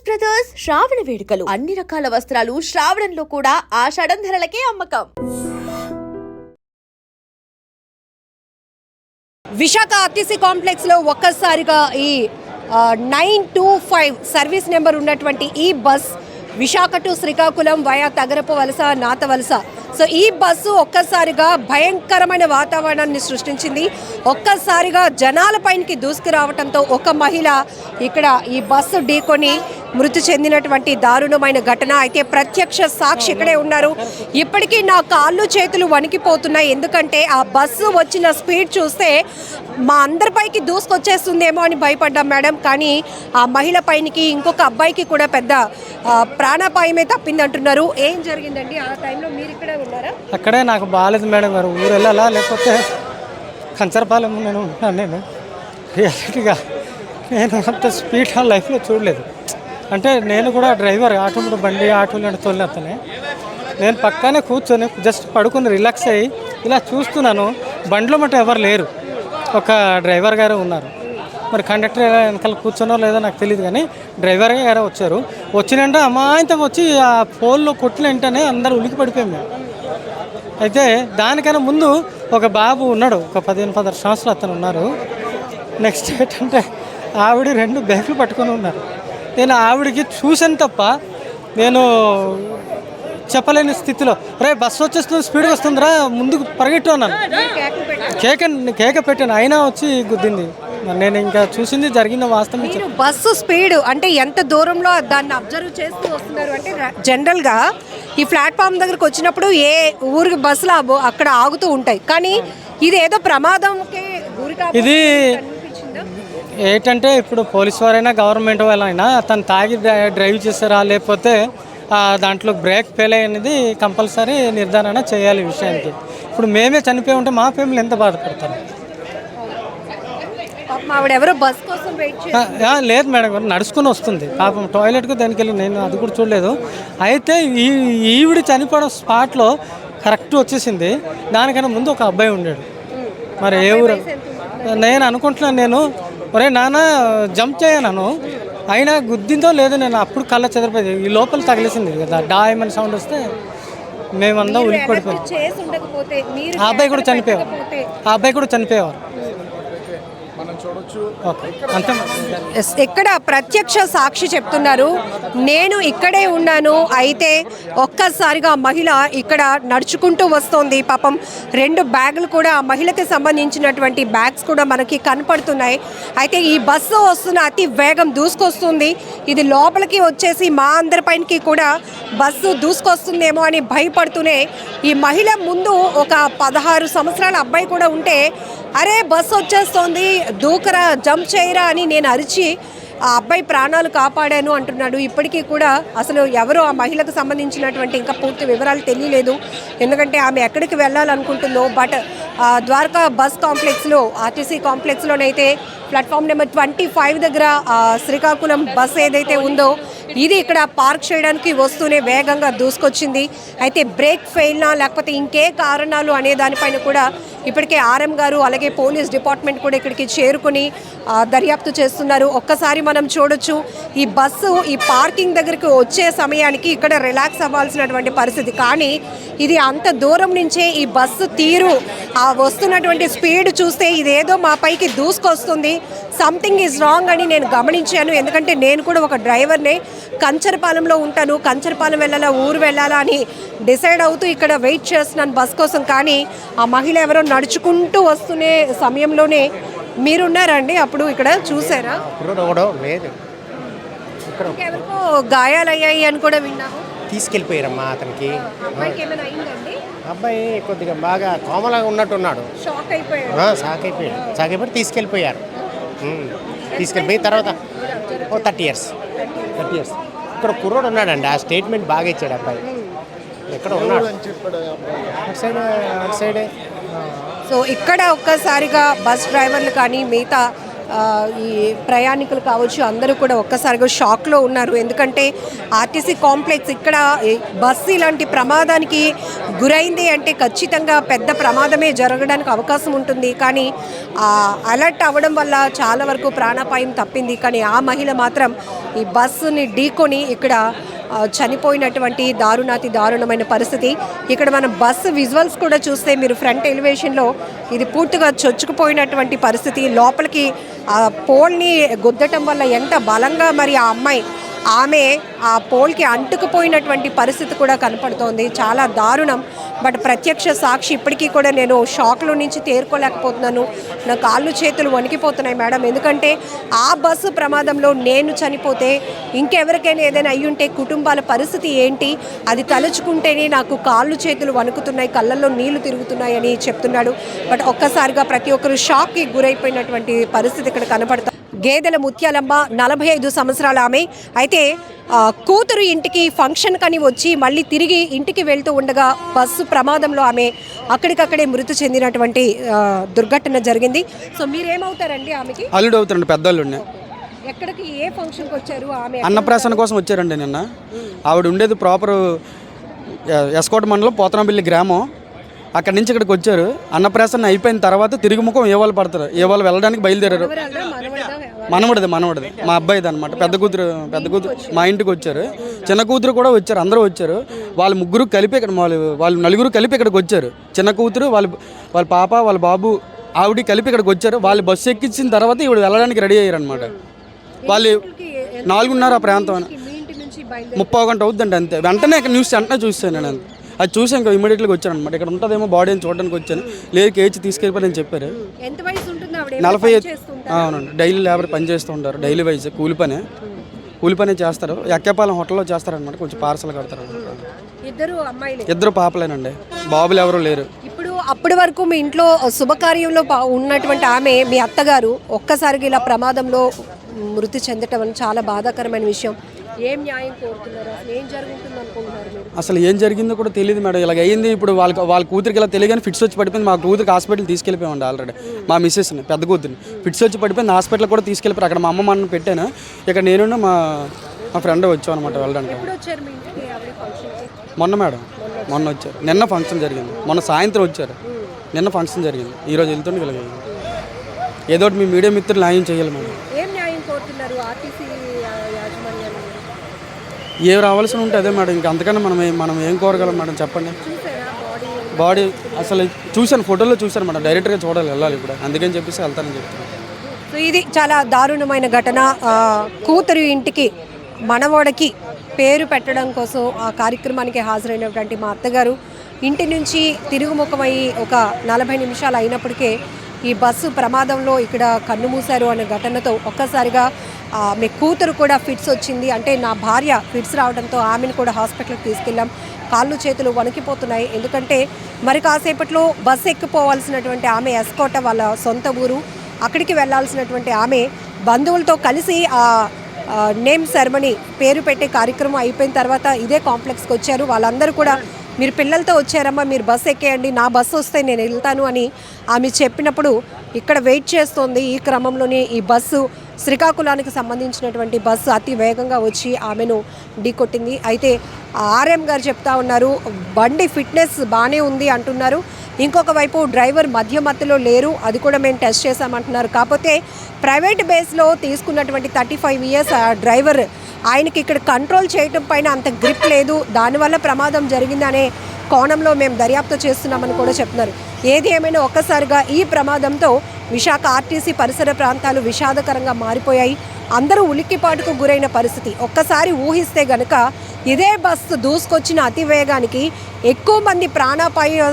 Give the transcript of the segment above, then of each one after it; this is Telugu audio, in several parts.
పోలీస్ బ్రదర్స్ శ్రావణ వేడుకలు. అన్ని రకాల వస్త్రాలు శ్రావణంలో కూడా ఆషాఢం ధరలకే అమ్మకం. విశాఖ ఆర్టీసీ కాంప్లెక్స్లో ఒక్కసారిగా ఈ nine two five service number ఉన్నటువంటి ఈ bus Visakha to Srikakulam via Tagarapu Valasa నాత వలస సో ఈ బస్సు ఒక్కసారిగా భయంకరమైన వాతావరణాన్ని సృష్టించింది. ఒక్కసారిగా జనాల పైనకి దూసుకురావడంతో ఒక మహిళ ఇక్కడ ఈ బస్సు ఢీకొని మృతి చెందినటువంటి దారుణమైన ఘటన. అయితే ప్రత్యక్ష సాక్షి ఇక్కడే ఉన్నారు. ఇప్పటికీ నా కాళ్ళు చేతులు వణికిపోతున్నాయి. ఎందుకంటే ఆ బస్సు వచ్చిన స్పీడ్ చూస్తే మా అందరిపైకి దూసుకొచ్చేస్తుందేమో అని భయపడ్డాం మేడం. కానీ ఆ మహిళ పైనకి ఇంకొక అబ్బాయికి కూడా పెద్ద ప్రాణాపాయమే తప్పిందంటున్నారు. ఏం జరిగిందండి? ఆ టైంలో మీరు ఇక్కడ ఉన్నారా అక్కడే నాకు బాగాలేదు మేడం గారు. ఊరు వెళ్ళాలా? లేకపోతే కంచరపాలెం నేను ఉన్నాను నేను. రియాలిటీగా నేను అంత స్పీడ్ లైఫ్లో చూడలేదు. అంటే నేను కూడా డ్రైవర్ ఆటో బండి ఆటోలు తోలిన అతనే. నేను పక్కనే కూర్చొని జస్ట్ పడుకుని రిలాక్స్ అయ్యి ఇలా చూస్తున్నాను. బండ్లో మటు ఎవరు లేరు. ఒక డ్రైవర్ గారు ఉన్నారు. మరి కండక్టర్ వెనకాల కూర్చున్నో లేదో నాకు తెలియదు కానీ డ్రైవర్ గారు వచ్చారు. వచ్చినంటే అమాయంతం వచ్చి ఆ పోల్లో కొట్టిన వెంటనే అందరూ ఉలికి పడిపోయాం మేము. అయితే దానికన్నా ముందు ఒక బాబు ఉన్నాడు ఒక పదిహేను పదహారు సంవత్సరాలు అతను ఉన్నారు. నెక్స్ట్ ఏంటంటే ఆవిడ రెండు బ్యాగులు పట్టుకొని ఉన్నారు. నేను ఆవిడకి చూసాను తప్ప నేను చెప్పలేని స్థితిలో రే బస్సు వచ్చేస్తుంది స్పీడ్ వస్తుందిరా ముందుకు పరిగెట్టు అన్నాను. కేక కేక పెట్టాను అయినా వచ్చి గుద్దింది. నేను ఇంకా చూసింది జరిగిన వాస్తవం బస్సు స్పీడ్ అంటే ఎంత దూరంలో దాన్ని అబ్జర్వ్ చేస్తూ వస్తున్నారు అంటే జనరల్గా ఈ ప్లాట్ఫామ్ దగ్గరకు వచ్చినప్పుడు ఏ ఊరికి బస్సులు అక్కడ ఆగుతూ ఉంటాయి. కానీ ఇది ఏదో ప్రమాదంకి కాబోతుంది ఇది? ఏంటంటే ఇప్పుడు పోలీస్ వారైనా గవర్నమెంట్ వాళ్ళైనా తను తాగి డ్రై- డ్రైవ్ చేస్తారా లేకపోతే దాంట్లో బ్రేక్ ఫెయిల్ అనేది కంపల్సరీ నిర్ధారణ చేయాలి విషయానికి. ఇప్పుడు మేమే చనిపోయి ఉంటే మా ఫ్యామిలీ ఎంత బాధపడతారు? ఆవిడ ఎవరో బస్ కోసం వెయిట్ చేసి లేదు మేడం నడుచుకుని వస్తుంది. పాపం టాయిలెట్కి దానికి వెళ్ళి నేను అది కూడా చూడలేదు. అయితే ఈ ఈవిడ చనిపోవడం స్పాట్లో కరెక్ట్ వచ్చేసింది. దానికన్నా ముందు ఒక అబ్బాయి ఉండాడు. మరి ఏ ఊరు? నేను అనుకుంటున్నాను నేను. ఒరే నాన్న జంప్ చేయను అయినా గుద్దిందో లేదో నేను అప్పుడు కళ్ళ చెదిరిపోయింది. ఈ లోపల తగిలేసింది కదా డాయమని సౌండ్ వస్తే మేమందరం ఉలికి పడిపోయాం చేసి ఉండకపోతే మీరు ఆ అబ్బాయి కూడా పెట్టకపోతే ఆ అబ్బాయి కూడా చనిపోయేవారు. ఇక్కడ ప్రత్యక్ష సాక్షి చెప్తున్నారు? నేను ఇక్కడే ఉన్నాను. అయితే ఒక్కసారిగా మహిళ ఇక్కడ నడుచుకుంటూ వస్తోంది. పాపం రెండు బ్యాగులు కూడా ఆ మహిళకి సంబంధించినటువంటి బ్యాగ్స్ కూడా మనకి కనపడుతున్నాయి. అయితే ఈ బస్సు వస్తున్న అతి వేగం దూసుకొస్తుంది. ఇది లోపలికి వచ్చేసి మా అందరిపైనకి కూడా బస్సు దూసుకొస్తుందేమో అని భయపడుతూనే ఈ మహిళ ముందు ఒక పదహారు సంవత్సరాల అబ్బాయి కూడా ఉంటే అరే బస్సు వచ్చేస్తోంది దూకరా జంప్ చేయరా అని నేను అరిచి ఆ అబ్బాయి ప్రాణాలు కాపాడాను అంటున్నాడు. ఇప్పటికీ కూడా అసలు ఎవరు ఆ మహిళకు సంబంధించినటువంటి ఇంకా పూర్తి వివరాలు తెలియలేదు. ఎందుకంటే ఆమె ఎక్కడికి వెళ్ళాలనుకుంటుందో బట్ ద్వారకా బస్ కాంప్లెక్స్లో ఆర్టీసీ కాంప్లెక్స్లోనైతే ప్లాట్ఫామ్ నెంబర్ ట్వంటీ ఫైవ్ దగ్గర శ్రీకాకుళం బస్ ఏదైతే ఉందో ఇది ఇక్కడ పార్క్ చేయడానికి వస్తూనే వేగంగా దూసుకొచ్చింది. అయితే బ్రేక్ ఫెయిల్నా లేకపోతే ఇంకే కారణాలు అనే దానిపైన కూడా ఇప్పటికే ఆర్ఎం గారు అలాగే పోలీస్ డిపార్ట్మెంట్ కూడా ఇక్కడికి చేరుకుని దర్యాప్తు చేస్తున్నారు. ఒక్కసారి మనం చూడొచ్చు ఈ బస్సు ఈ పార్కింగ్ దగ్గరికి వచ్చే సమయానికి ఇక్కడ రిలాక్స్ అవ్వాల్సినటువంటి పరిస్థితి. కానీ ఇది అంత దూరం నుంచే ఈ బస్సు తీరు ఆ వస్తున్నటువంటి స్పీడ్ చూస్తే ఇదేదో మా పైకి దూసుకొస్తుంది. సంథింగ్ ఈజ్ రాంగ్ అని నేను గమనించాను. ఎందుకంటే నేను కూడా ఒక డ్రైవర్నే. కంచరపాలెంలో ఉంటాను. కంచరపాలెం వెళ్ళాలా ఊరు వెళ్ళాలా అని డిసైడ్ అవుతూ ఇక్కడ వెయిట్ చేస్తున్నాను బస్ కోసం. కానీ ఆ మహిళ ఎవరో నడుచుకుంటూ వస్తునే సమయంలోనే మీరున్నారండి? అప్పుడు ఇక్కడ చూసారా? లేదు. ఎవరికో గాయాలయ్యాయి అని కూడా విన్నాము. తీసుకెళ్ళిపోయారమ్మా అతనికి. అబ్బాయి కొద్దిగా బాగా కోమలాగా ఉన్నట్టున్నాడు. షాక్ అయిపోయాడు. షాక్ అయిపోయాడు. షాక్ అయిపోయి తీసుకెళ్ళిపోయారు. ఉమ్. తీసుకెళ్ళిపోయిన తర్వాత ఓ థర్టీ ఇయర్స్. ఇయర్స్. ఇక్కడ కుర్రోడు ఉన్నాడండి. ఆ స్టేట్మెంట్ బాగా ఇచ్చాడు అబ్బాయి. ఎక్కడ ఉన్నాడు? అటు సైడ్ అటు సైడే. సో ఇక్కడ ఒక్కసారిగా బస్ డ్రైవర్లు కానీ మిగతా ఈ ప్రయాణికులు కావచ్చు అందరూ కూడా ఒక్కసారిగా షాక్లో ఉన్నారు. ఎందుకంటే ఆర్టీసీ కాంప్లెక్స్ ఇక్కడ బస్సు ఇలాంటి ప్రమాదానికి గురైంది అంటే ఖచ్చితంగా పెద్ద ప్రమాదమే జరగడానికి అవకాశం ఉంటుంది. కానీ అలర్ట్ అవ్వడం వల్ల చాలా వరకు ప్రాణాపాయం తప్పింది. కానీ ఆ మహిళ మాత్రం ఈ బస్సుని ఢీకొని ఇక్కడ చనిపోయినటువంటి దారుణాతి దారుణమైన పరిస్థితి. ఇక్కడ మనం బస్సు విజువల్స్ కూడా చూస్తే మీరు ఫ్రంట్ ఎలివేషన్లో ఇది పూర్తిగా చొచ్చుకుపోయినటువంటి పరిస్థితి. లోపలికి ఆ పోల్ని గుద్దటం వల్ల ఎంత బలంగా మరి ఆ అమ్మాయి ఆమె ఆ పోల్కి అంటుకుపోయినటువంటి పరిస్థితి కూడా కనపడుతోంది. చాలా దారుణం. బట్ ప్రత్యక్ష సాక్షి ఇప్పటికీ కూడా నేను షాక్లో నుంచి తేరుకోలేకపోతున్నాను. నా కాళ్ళు చేతులు వణికిపోతున్నాయి మేడం. ఎందుకంటే ఆ బస్సు ప్రమాదంలో నేను చనిపోతే ఇంకెవరికైనా ఏదైనా అయ్యుంటే కుటుంబాల పరిస్థితి ఏంటి? అది తలుచుకుంటేనే నాకు కాళ్ళు చేతులు వణుకుతున్నాయి కళ్ళల్లో నీళ్ళు తిరుగుతున్నాయని చెప్తున్నాడు. బట్ ఒక్కసారిగా ప్రతి ఒక్కరు షాక్కి గురైపోయినటువంటి పరిస్థితి ఇక్కడ కనపడుతుంది. గేదెల ముత్యాలమ్మ నలభై ఐదు సంవత్సరాల ఆమె. అయితే కూతురు ఇంటికి ఫంక్షన్ కని వచ్చి మళ్ళీ తిరిగి ఇంటికి వెళ్తూ ఉండగా బస్సు ప్రమాదంలో ఆమె అక్కడికక్కడే మృతి చెందినటువంటి దుర్ఘటన జరిగింది. సో మీరేమవుతారండి ఆమెకి? అల్లుడు అవుతారండి పెద్దల్లుడిని ఎక్కడికి ఏ ఫంక్షన్కి వచ్చారు ఆమె? అన్నప్రాసన కోసం వచ్చారండి నిన్న. ఆవిడ ఉండేది ప్రాపర్ ఎస్కోట మండలం పోతనపల్లి గ్రామం. అక్కడి నుంచి ఇక్కడికి వచ్చారు. అన్నప్రాసన అయిపోయిన తర్వాత తిరిగి ముఖం ఏ వాళ్ళు పడతారు? ఏ వాళ్ళు వెళ్ళడానికి బయలుదేరారు? మనవడిది మనవడిది. మా అబ్బాయిది అనమాట పెద్ద కూతురు పెద్ద కూతురు మా ఇంటికి వచ్చారు. చిన్న కూతురు కూడా వచ్చారు అందరూ వచ్చారు. వాళ్ళ ముగ్గురు కలిపి ఇక్కడ వాళ్ళు వాళ్ళు నలుగురు కలిపి ఇక్కడికి వచ్చారు. చిన్న కూతురు వాళ్ళ వాళ్ళ పాప వాళ్ళ బాబు ఆవిడ కలిపి ఇక్కడికి వచ్చారు. వాళ్ళు బస్సు ఎక్కించిన తర్వాత ఈవిడ వెళ్ళడానికి రెడీ అయ్యారు అనమాట వాళ్ళు నాలుగున్నర ఆ ప్రాంతం ముప్పై గంట అవుద్దండి అంతే. వెంటనే ఇక్కడ న్యూస్ వెంటనే చూసాను నేను అంతే. అది చూసి ఇంకా ఇమీడియట్గా వచ్చాను అనమాట ఇక్కడ ఉంటుందేమో బాడీ అని చూడడానికి వచ్చాను. లేదు కేచి తీసుకెళ్ళిపోయి చెప్పారు. ఎంత వయసు నలభై? అవునండి. డైలీ లేబర్ పని చేస్తూ ఉంటారు డైలీ వైజ్ కూలి పని. కూలి పని చేస్తారు. ఎక్కపాలెం హోటల్లో చేస్తారనమాట కొంచెం పార్సల్ కడతారు. ఇద్దరు అమ్మాయిలే. ఇద్దరు పాపలేనండి. బాబులు ఎవరు లేరు. ఇప్పుడు అప్పటి వరకు మీ ఇంట్లో శుభకార్యంలో ఉన్నటువంటి ఆమె మీ అత్తగారు ఒక్కసారిగా ఇలా ప్రమాదంలో మృతి చెందటం చాలా బాధాకరమైన విషయం. ఏం న్యాయం కోరుతున్నారు? అసలు ఏం జరుగుతుంది అనుకుంటున్నారు మీరు? అసలు ఏం జరిగిందో కూడా తెలియదు మేడం. ఇలాగ అయ్యింది. ఇప్పుడు వాళ్ళకి వాళ్ళ కూతురికి ఇలా తెలియగానే ఫిట్స్ వచ్చి పడిపోయింది. మా కూతురికి హాస్పిటల్ తీసుకెళ్ళిపోయామండి ఆల్రెడీ. మా మిస్సెస్ని పెద్ద కూతురిని. ఫిట్స్ వచ్చి పడిపోయింది. హాస్పిటల్ కూడా తీసుకెళ్ళిపోయారు. అక్కడ మా అమ్మ మన పెట్టాను. ఇక్కడ నేను మా మా ఫ్రెండ్ వచ్చాం అనమాట వెళ్ళడానికి. మొన్న మేడం. మొన్న వచ్చారు. నిన్న ఫంక్షన్ జరిగింది. మొన్న సాయంత్రం వచ్చారు. నిన్న ఫంక్షన్ జరిగింది. ఈరోజు వెళ్తుండే వీళ్ళకి ఏదో ఒకటి మీ మీడియా మిత్రులు న్యాయం చేయాలి మేడం. ఏం న్యాయం కోరుతున్నారు? ఆర్టీసీ యాజమాన్యాన్ని ఏవి రావాల్సి ఉంటే అదే మేడం. ఇంకా అంతకన్నా మనం మనం ఏం కోరగలం మేడం చెప్పండి. బాడీ అసలు చూశాను ఫోటోలో చూశాను మేడం. డైరెక్ట్గా చూడాలి వెళ్ళాలి ఇప్పుడు. అందుకని చెప్పేసి వెళ్తానని చెప్తాను సో ఇది చాలా దారుణమైన ఘటన. కూతురు ఇంటికి మనవోడకి పేరు పెట్టడం కోసం ఆ కార్యక్రమానికి హాజరైనటువంటి మా అత్తగారు ఇంటి నుంచి తిరుగుముఖమై ఒక నలభై నిమిషాలు అయినప్పటికే ఈ బస్సు ప్రమాదంలో ఇక్కడ కన్ను మూశారు అనే ఘటనతో ఒక్కసారిగా మీ కూతురు కూడా ఫిట్స్ వచ్చింది. అంటే నా భార్య ఫిట్స్ రావడంతో ఆమెను కూడా హాస్పిటల్కి తీసుకెళ్ళాం. కాళ్ళు చేతులు వణికిపోతున్నాయి. ఎందుకంటే మరి కాసేపట్లో బస్సు ఎక్కిపోవాల్సినటువంటి ఆమె ఎస్కోట వాళ్ళ సొంత ఊరు. అక్కడికి వెళ్ళాల్సినటువంటి ఆమె బంధువులతో కలిసి ఆ ఆ, నేమ్ సెరమనీ పేరు పెట్టే కార్యక్రమం అయిపోయిన తర్వాత ఇదే కాంప్లెక్స్కి వచ్చారు. వాళ్ళందరూ కూడా మీరు పిల్లలతో వచ్చారమ్మా మీరు బస్సు ఎక్కేయండి నా బస్సు వస్తే నేను వెళ్తాను అని ఆమె చెప్పినప్పుడు ఇక్కడ వెయిట్ చేస్తోంది. ఈ క్రమంలోనే ఈ బస్సు శ్రీకాకుళానికి సంబంధించినటువంటి బస్సు అతి వేగంగా వచ్చి ఆమెను ఢీకొట్టింది. అయితే ఆర్ఎం గారు చెప్తా ఉన్నారు బండి ఫిట్నెస్ బాగానే ఉంది అంటున్నారు. ఇంకొక వైపు డ్రైవర్ మధ్య మధ్యలో లేరు అది కూడా మేము టెస్ట్ చేశామంటున్నారు. కాకపోతే ప్రైవేట్ బేస్లో తీసుకున్నటువంటి థర్టీ ఫైవ్ ఇయర్స్ ఆ డ్రైవర్ ఆయనకి ఇక్కడ కంట్రోల్ చేయటం పైన అంత గ్రిప్ లేదు. దానివల్ల ప్రమాదం జరిగిందనే కోణంలో మేము దర్యాప్తు చేస్తున్నామని కూడా చెప్తున్నారు. ఏది ఏమైనా ఒక్కసారిగా ఈ ప్రమాదంతో విశాఖ ఆర్టీసీ పరిసర ప్రాంతాలు విషాదకరంగా మారిపోయాయి. అందరూ ఉలిక్కిపాటుకు గురైన పరిస్థితి. ఒక్కసారి ఊహిస్తే గనక ఇదే బస్సు దూసుకొచ్చిన అతివేగానికి ఎక్కువ మంది ప్రాణాపాయ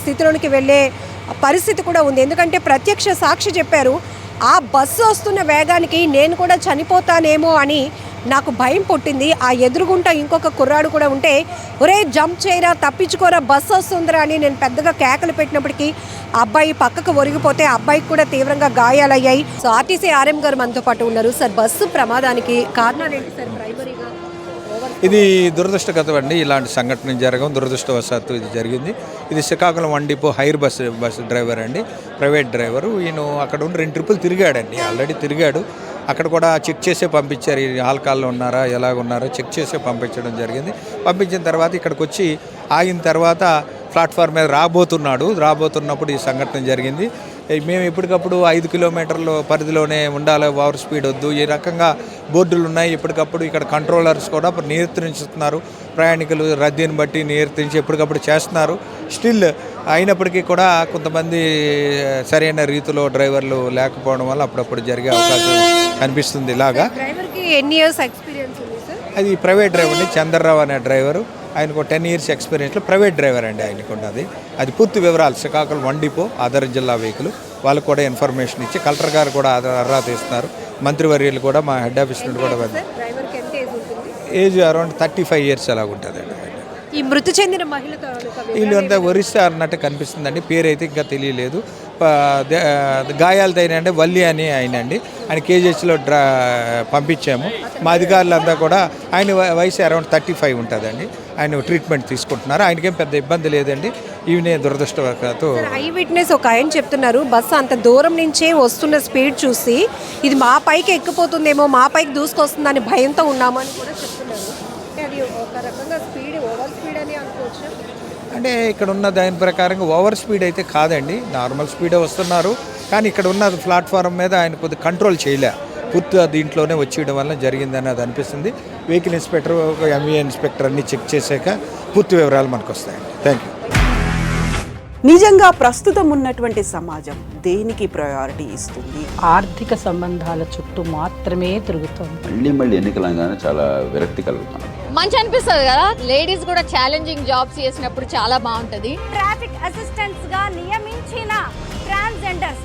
స్థితిలోనికి వెళ్ళే పరిస్థితి కూడా ఉంది. ఎందుకంటే ప్రత్యక్ష సాక్షి చెప్పారు ఆ బస్సు వస్తున్న వేగానికి నేను కూడా చనిపోతానేమో అని నాకు భయం పుట్టింది. ఆ ఎదురుగుంట ఇంకొక కుర్రాడు కూడా ఉంటే ఒరే జంప్ చేయరా తప్పించుకోరా బస్సు వస్తుందిరా అని నేను పెద్దగా కేకలు పెట్టినప్పటికీ అబ్బాయి పక్కకు ఒరిగిపోతే అబ్బాయికి కూడా తీవ్రంగా గాయాలయ్యాయి. సో ఆర్టీసీ ఆర్ఎం గారు మనతో పాటు ఉన్నారు. సార్ బస్సు ప్రమాదానికి కారణాలు ఏంటి సార్? డ్రైవర్ ఇది దురదృష్టగతం అండి ఇలాంటి సంఘటన జరగం దురదృష్టవశాత్తు ఇది జరిగింది. ఇది Srikakulam one depot hire bus bus driver అండి. Private driver. ఈయన అక్కడ ఉండి రెండు ట్రిప్పులు తిరిగాడండి. ఆల్రెడీ తిరిగాడు. అక్కడ కూడా చెక్ చేసే పంపించారు. ఈ ఆల్కాల్లో ఉన్నారా ఎలాగ ఉన్నారో చెక్ చేసే పంపించడం జరిగింది. పంపించిన తర్వాత ఇక్కడికి వచ్చి ఆగిన తర్వాత ప్లాట్ఫామ్ మీద రాబోతున్నాడు. రాబోతున్నప్పుడు ఈ సంఘటన జరిగింది. మేము ఎప్పటికప్పుడు ఐదు కిలోమీటర్ల పరిధిలోనే ఉండాలి ఓవర్ స్పీడ్ వద్దు. ఈ రకంగా బోర్డులు ఉన్నాయి ఎప్పటికప్పుడు ఇక్కడ కంట్రోలర్స్ కూడా నియంత్రించుతున్నారు. ప్రయాణికులు రద్దీని బట్టి నియంత్రించి ఎప్పటికప్పుడు చేస్తున్నారు. స్టిల్ అయినప్పటికీ కూడా కొంతమంది సరైన రీతిలో డ్రైవర్లు లేకపోవడం వల్ల అప్పుడప్పుడు జరిగే అవకాశం కనిపిస్తుంది ఇలాగా. ఎన్ని ఇయర్స్ ఎక్స్పీరియన్స్ అది ప్రైవేట్ డ్రైవర్ అండి చంద్రరావు అనే డ్రైవరు. ఆయనకు టెన్ ఇయర్స్ ఎక్స్పీరియన్స్లో ప్రైవేట్ డ్రైవర్ అండి ఆయనకు ఉన్నది అది. పూర్తి వివరాలు శ్రీకాకుళం వన్ డిపో ఆధార్ జిల్లా వెహికల్. వాళ్ళకు కూడా ఇన్ఫర్మేషన్ ఇచ్చి కలెక్టర్ గారు కూడా అర్హత తీస్తున్నారు మంత్రివర్యులు కూడా మా హెడ్ ఆఫీస్ నుండి కూడా ఏజ్ ఉంటుంది? అరౌండ్ థర్టీ ఫైవ్ ఇయర్స్ అలా ఉంటుందండి ఈ మృతి చెందిన మహిళ తాలూకా వీళ్ళు అంతా ఒరిస్సా అన్నట్టు కనిపిస్తుందండి. పేరు అయితే ఇంకా తెలియలేదు. ప- ద- గాయాలు తగినండి వల్లి అని ఆయన అండి. ఆయన కేజీహెచ్లో డ్రా పంపించాము. మా అధికారులంతా కూడా ఆయన వయసు అరౌండ్ థర్టీ ఫైవ్ ఉంటుందండి. ఆయన ట్రీట్మెంట్ తీసుకుంటున్నారు. ఆయనకేం పెద్ద ఇబ్బంది లేదండి. ఈవినే దురదృష్టవశాత్తు ఐ విట్నెస్ ఒక ఆయన చెప్తున్నారు బస్సు అంత దూరం నుంచే వస్తున్న స్పీడ్ చూసి ఇది మా పైకి ఎక్కిపోతుందేమో మా పైకి దూసుకొస్తుందని భయంతో ఉన్నామని కూడా చెప్తున్నారు. అంటే అది ఒక రకంగా స్పీడ్ ఓవర్ స్పీడ్ అని అనుకోవచ్చు? అంటే ఇక్కడ ఉన్న దాని ప్రకారంగా ఓవర్ స్పీడ్ అయితే కాదండి. నార్మల్ స్పీడే వస్తున్నారు. కానీ ఇక్కడ ఉన్న ప్లాట్ఫారం మీద ఆయన కొద్దిగా కంట్రోల్ చేయలే. పూర్తిగా దీంట్లోనే వచ్చేయడం వల్ల జరిగిందని అది అనిపిస్తుంది. వెహికల్ ఇన్స్పెక్టర్ ఎంఈ ఇన్స్పెక్టర్ అన్ని చెక్ చేశాక పూర్తి వివరాలు మనకు వస్తాయండి. థ్యాంక్ యూ నిజంగా ప్రస్తుతం ఉన్నటువంటి సమాజం దేనికి ప్రయారిటీ ఇస్తుంది? ఆర్థిక సంబంధాల చుట్టూ మాత్రమే తిరుగుతోంది. మళ్ళీ మళ్ళీ ఎన్నికలు అనగానే చాలా విరక్తి కలుగుతాను మంచి అనిపిస్తుంది కదా? లేడీస్ కూడా ఛాలెంజింగ్ జాబ్స్ చేసినప్పుడు చాలా బాగుంటది. ట్రాఫిక్ అసిస్టెంట్స్గా నియమించిన ట్రాన్స్జెండర్స్